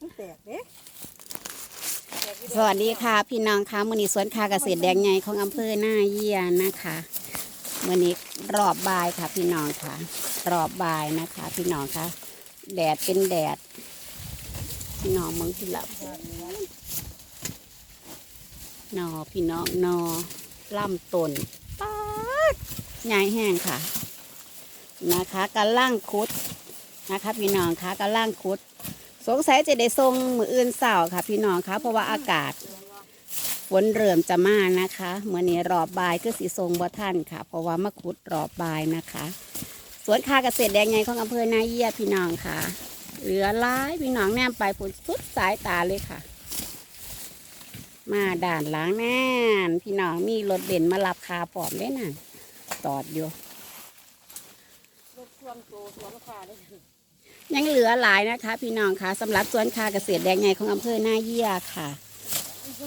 มันแตกเด้สวัสดีค่ะ พี่น้องคะมือนี้สวนคาเกษตรแดงใหญ่ของอำเภอหน้าเยี่ยนะคะมือนี้รอบบ่ายค่ะพี่น้องค่ะ รอบบ่ายนะคะ พี่น้องค่ะ แดดเป็นแดด พี่น้องมืองที่หลับนอพี่น้องนอล่ำต้นป๊าดใหญ่แห้งค่ะ นะคะกำลังคุดนะคะ พี่น้องคะกำลังคุด สงสัยจะได้ทรงมืออื่นเสาค่ะ พี่น้องคะเพราะว่าอากาศฝนเริ่มจะมานะคะเมื่อนี้รอบบายก็สีทรงบ่ท่านค่ะ เพราะว่ามะคุดรอบบายนะคะ สวนคาเกษตรแดงใหญ่ของอำเภอนาเยียพี่น้องค่ะเหลือหลายพี่น้องแนมไปผลสุดสายตาเลยค่ะ มาด่านล้างแน่นพี่น้องมีรถเบนมารับคาปอบได้น่ะจอดอยู่รถช่วงโตสวนขาได้ ยังเหลือหลายนะคะ พี่น้องคะสำหรับสวนคาเกษตรแดงใหญ่ของอำเภอหน้าเยี่ยค่ะ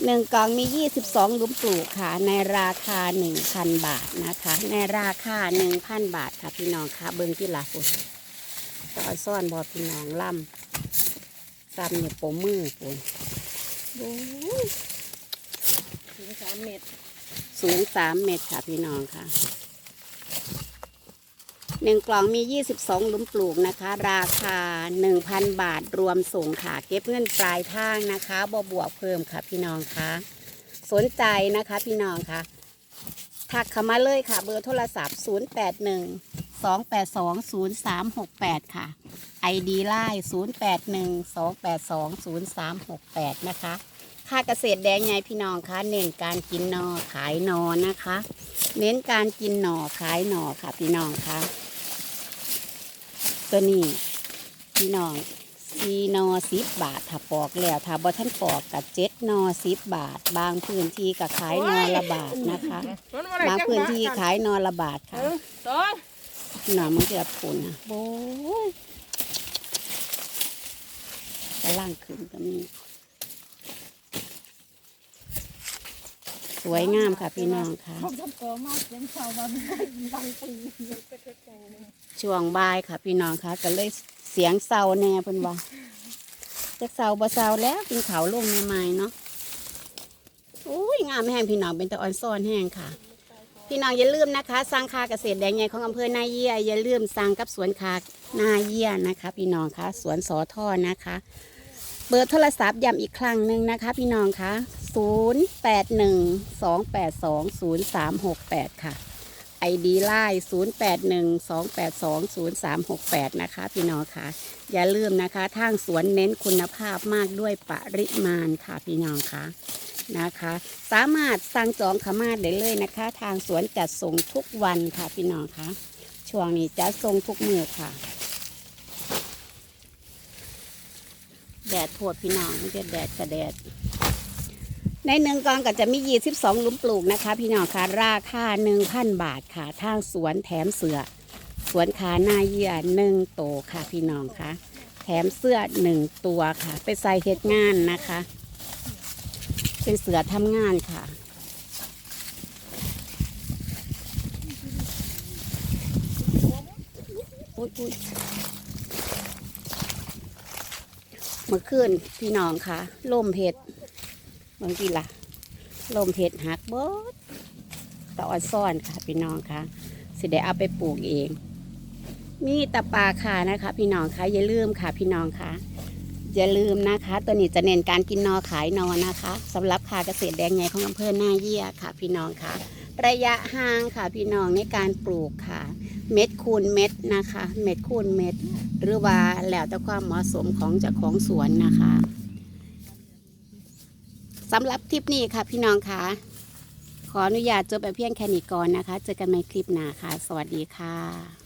หนึ่งกล่องมี 22หลุมปลูกค่ะ ในราคา 1,000 บาทนะคะ ในราคา 1,000 บาทค่ะ พี่น้องคะเบิ้งที่ละปุ่นเอซ่อนบอพี่น้องล่ำซ้ำเนี่ยโปมมือปุ่นโอ้ยถึงสามเมตรสูง3เมตรค่ะพี่น้องค่ะ หนึ่งกล่องมี 22 หลุมปลูกนะคะ ราคา 1,000 บาทรวมส่งค่ะ เก็บเงินปลายทางนะคะบ่บวกเพิ่มค่ะพี่น้องคะ สนใจนะคะพี่น้องคะทักเข้ามาเลยค่ะ เบอร์โทรศัพท์ 081 282 0368 ค่ะ ID ไลน์081 282 0368 นะคะ ค่าเกษตรแดงไงพี่น้องคะเน้นการกินหนอขายหนอนะคะ เน้นการกินหน่อขายหน่อค่ะพี่น้องคะ ตัวนี้พี่น้องซีนอสิบบาทถ้าปอกแล้วถ้าบ่ท่านปอกกับเจ็ดนอสิบบาท บางพื้นที่ก็ขายนอละบาทนะคะ บางพื้นที่ขายนอละบาทเอค่ะอสองหน่อมันจะผุนนะโบ้ยกระล่างขึ้นก็มี วยงามค่ะพี่น้องค่ะผมทำกอมากเสียงเศร้าบ้านบางปีช่วงบ่ายค่ะ พี่น้องค่ะ ก็เลยเสียงเศร้าแน่เพิ่นว่าจะเศร้าบ่เศร้าแล้วเป็นเขาลงใหม่ๆเนาะอุ้ยงามแห้งพี่น้องเป็นตะออนซ่อนแห้งค่ะ พี่น้องอย่าลืมนะคะสร้างคาเกษตรแดงใหญ่ของอำเภอนาเยียอย่าลืมสั่งกับสวนคานาเยียนะคะ พี่น้องคะสวนสอทอนะคะ เบอร์โทรศัพท์ย้ำอีกครั้งหนึ่งนะคะ พี่น้องคะ 0 8 1 2 8 2 0 3 6 8 ค่ะ ไอดีไลน์0 8 1 2 8 2 0 3 6 8 นะคะ พี่น้องค่ะ อย่าลืมนะคะ ทางสวนเน้นคุณภาพมากด้วยปริมาณค่ะ พี่น้องค่ะนะคะ สามารถสั่งจองขมาได้เลยนะคะ ทางสวนจัดส่งทุกวันค่ะ พี่น้องค่ะ ช่วงนี้จะส่งทุกมือค่ะแดดโพดพี่น้องไม่ใช่แดดกระแดด ในหนึ่งกองก็จะมี22หลุมปลูกนะคะ พี่น้องค่ะราคา1,000บาทค่ะทางสวนแถมเสือสวนขาหน้าเยื่อหนึ่งโตวค่ะพี่น้องค่ะแถมเสื้อหนึ่งตัวค่ะ ไปใส่เฮ็ดงานนะคะ เป็นเสือทำงานค่ะอุ๊ยอุ๊ยเมื่อคืนพี่น้องค่ะล่มเพชร บางทีล่ะ ลมเพชรหักเบิดตะออนซ่อนค่ะพี่น้องค่ะสิได้เอาไปปลูกเอง มีตะปาค่ะนะคะ พี่น้องค่ะอย่าลืมค่ะ พี่น้องค่ะอย่าลืมนะคะ ตัวนี้จะเน้นการกินนอขายนอนะคะสำหรับคาเกษตรแดงใหญ่ของอำเภอหน้าเยี่ยค่ะ พี่น้องค่ะ ระยะห่างค่ะ พี่น้องในการปลูกค่ะ เม็ดคูณเม็ดนะคะ เม็ดคูณเม็ด หรือว่าแล้วแต่ความเหมาะสมของเจ้าของสวนนะคะ สำหรับคลิปนี้ค่ะพี่น้องค่ะขออนุญาตจบไปเพียงแค่นี้ก่อนนะคะ เจอกันใหม่คลิปหน้าค่ะ สวัสดีค่ะ